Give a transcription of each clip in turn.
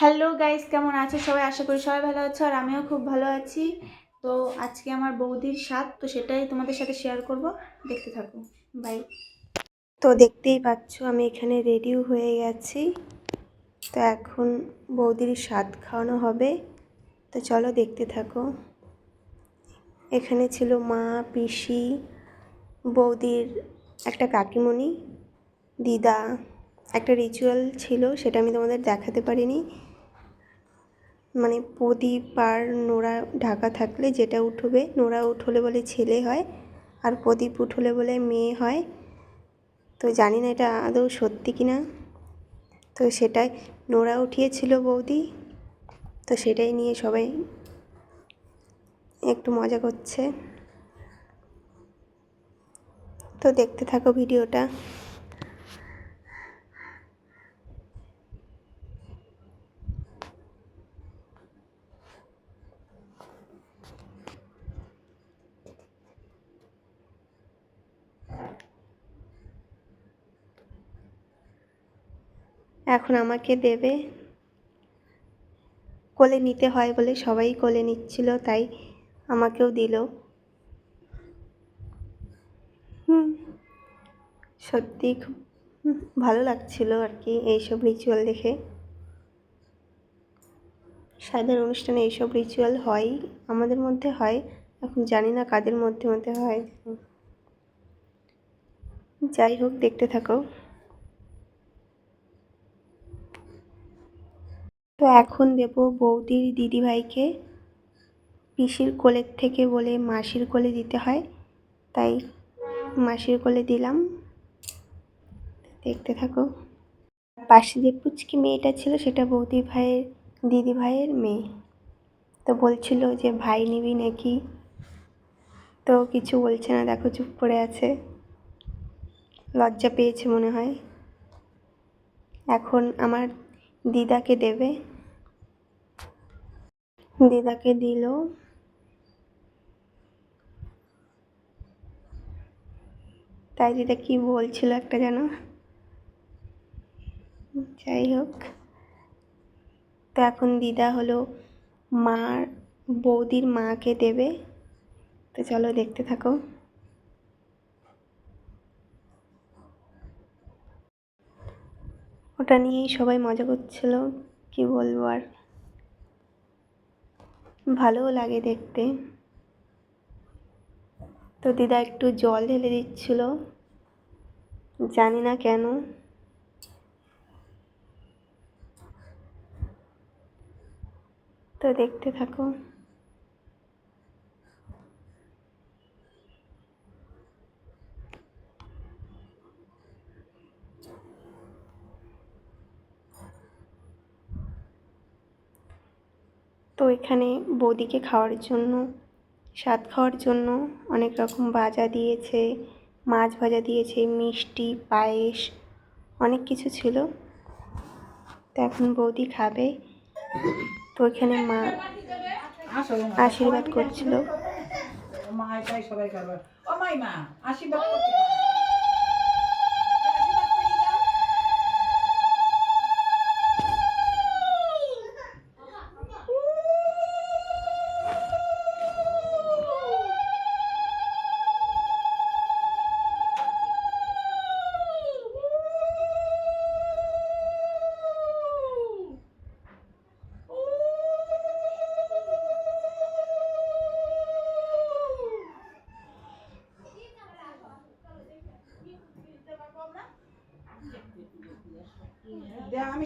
Hello guys কেমন আছো? সবাই আশা করি সবাই ভালো আছো, আর আমিও খুব ভালো আছি। তো আজকে আমার বৌদির স্বাদ, তো সেটাই তোমাদের সাথে শেয়ার করব। দেখতে থাকো। বাই তো দেখতেই পাচ্ছ, আমি এখানে রেডিও হয়ে গেছি। তো এখন বৌদির স্বাদ খাওয়ানো হবে। তো চলো দেখতে থাকো। এখানে ছিল মা, পিসি, বৌদির একটা কাকিমণি, দিদা। একটা রিচুয়াল ছিল, সেটা আমি তোমাদের দেখাতে পারিনি। মানে প্রদীপ আর নোড়া ঢাকা থাকলে যেটা উঠবে নোড়া উঠলে বলে ছেলে হয় আর প্রদীপ উঠলে বলে মেয়ে হয়। তো জানি না এটা আদৌ সত্যি কি না তো সেটাই নোড়া উঠিয়েছিল বৌদি। তো সেটাই নিয়ে সবাই একটু মজা করছে। তো দেখতে থাকো ভিডিওটা। এখন আমাকে দেবে। কোলে নিতে হয় বলে সবাই কোলে নিচ্ছিল, তাই আমাকেও দিল। হুম, সত্যি খুব ভালো লাগছিল আর কি এইসব রিচুয়াল দেখে। সাধারণ অনুষ্ঠানে এইসব রিচুয়াল হয়, আমাদের মধ্যে হয়, এখন জানি না কাদের মধ্যে মধ্যে হয়। যাই হোক, দেখতে থাকো। তো এখন দেব বৌদির দিদিভাইকে পিসির কোলের থেকে বলে মাসির কোলে দিতে হয়। তাই মাসির কোলে দিলাম। দেখতে থাকো। পাশে যে পুচকি মেয়েটা ছিল, সেটা বৌদি ভাইয়ের, দিদি ভাইয়ের মেয়ে। তো বলছিল যে, ভাই নিবি নাকি? তো কিছু বলছে না, দেখো চুপ করে আছে। লজ্জা পেয়েছে মনে হয়। এখন আমার দিদাকে দেবে। দিদাকে দিল। তাই দিদা কি বলছিল একটা যেন? যাই হোক। তো এখন দিদা হলো মার বৌদির মাকে দেবে। তো চলো দেখতে থাকো। ওটা নিয়েই সবাই মজা করছিল, কি বলব আর। ভালোও লাগে দেখতে। তো দিদা একটু জল ঢেলে দিচ্ছিল, জানি না কেন। তো দেখতে থাকো। তো এখানে বৌদিকে খাওয়ার জন্য, স্বাদ খাওয়ার জন্য অনেক রকম ভাজা দিয়েছে, মাছ ভাজা দিয়েছে, মিষ্টি, পায়েস, অনেক কিছু ছিল। তো এখন বৌদি খাবে। তো এখানে মা আশীর্বাদ করছিল। মা সবাই আশীর্বাদ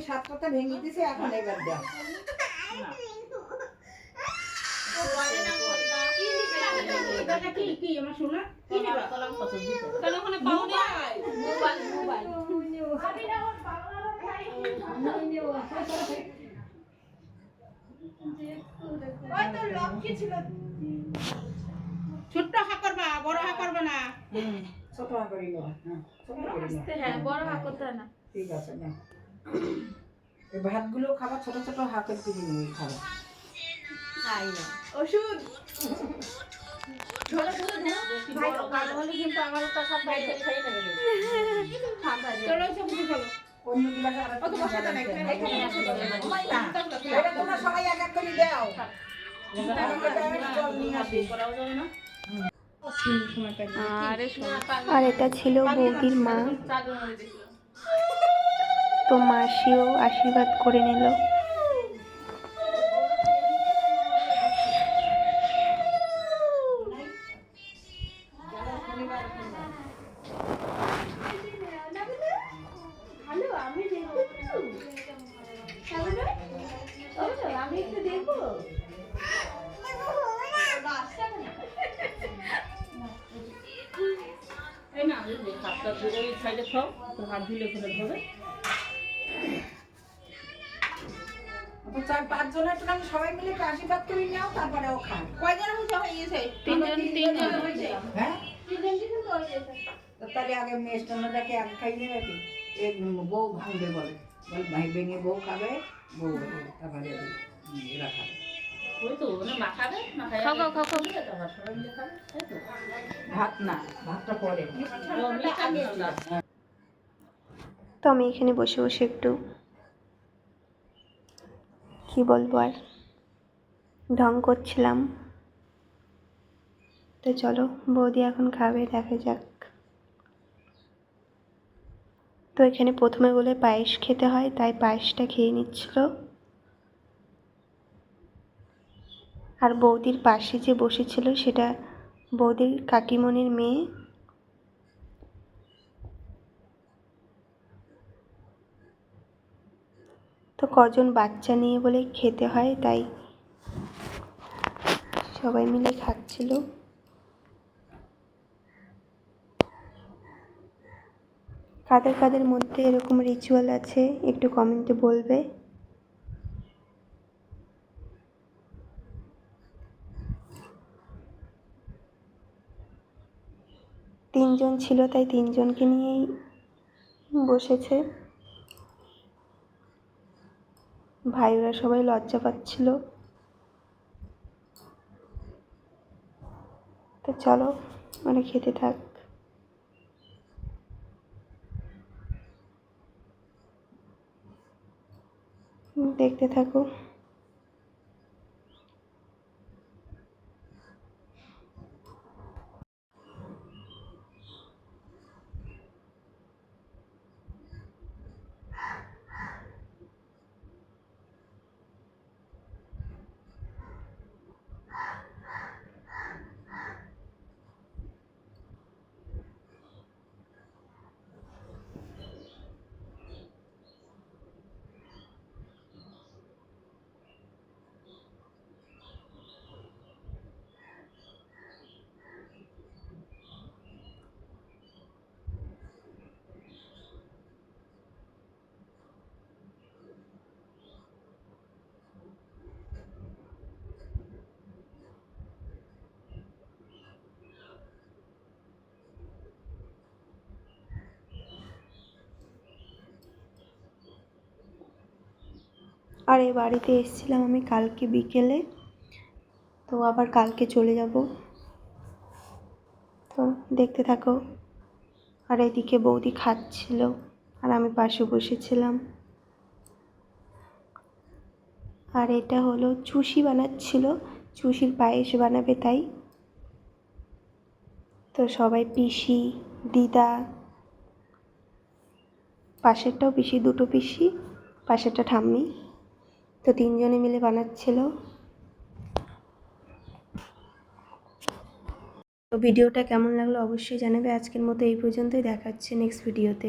সাতটাতে ভেঙে দিছি এখন এবার দাও ছোট্ট হা করবা বড় হা করবা না। ছোট করে নেওয়া হ্যাঁ। ছোট করে নেওয়া হ্যাঁ বড় হাত করতে না। ঠিক আছে না ভাতগুলো খাবার ছোট ছোট হাতের করে নিয়ে খাবার ওষুধ খাই দাও। আসি আরে আর এটা ছিল বৌদির মা। তো মাসিও আশীর্বাদ করে নিল। হাতটা ধরে সাইডে খাও তো হাত ধুলে ধরে চার পাঁচ জনের একটুখানি সবাই মিলে একটু আশীর্বাদ করে নাও তারপরে ও খায় কয়জন হয়েছে? হয়ে গেছে তিনজন তিনজন হয়েছে। হ্যাঁ? তো তাহলে আগে মেষ্টান্নটাকে আগে খাই নেবে কি? বউ ভাঙবে বলে। বল ভাই ভেঙে বউ খাবে বউ তারপরে এরা খাবে। ভাত না ভাতটা পরে। মিষ্টি তো আমি এখানে বসে বসে একটু কি বলব আর? ঢং করছিলাম। তো চলো, বৌদি এখন খাবে, দেখা যাক। তো এখানে প্রথমে বলে পায়েস খেতে হয়, তাই পায়েসটা খেয়ে নিচ্ছিল। আর বৌদির পাশে যে বসেছিল, সেটা বৌদির কাকিমণির মেয়ে। তো কজন বাচ্চা নিয়ে বলে খেতে হয়, তাই সবাই মিলে খাচ্ছিল। কাদের কাদের মধ্যে এরকম রিচুয়াল আছে, একটু কমেন্টে বলবে। তিনজন ছিল, তাই তিনজনকে নিয়েই বসেছে। ভাইরা সবাই লজ্জা পাচ্ছিল। তো চলো মানে খেতে থাক। দেখতে থাকো। আর এই বাড়িতে এসেছিলাম আমি কালকে বিকেলে। তো আবার কালকে চলে যাব। তো দেখতে থাকো। আর এদিকে বৌদি খাচ্ছিল, আর আমি পাশে বসেছিলাম। আর এটা হলো চুষি বানাচ্ছিল, চুষির পায়েস বানাবে তাই। তো সবাই পিসি, দিদা, পাশেরটাও পিসি, দুটো পিসি, পাশেরটা ঠাম্মি। তো তিনজনে মিলে বানাচ্ছিল। তো ভিডিওটা কেমন লাগল অবশ্যই জানাবে। আজকের মতো এই পর্যন্তই। দেখাচ্ছে নেক্সট ভিডিওতে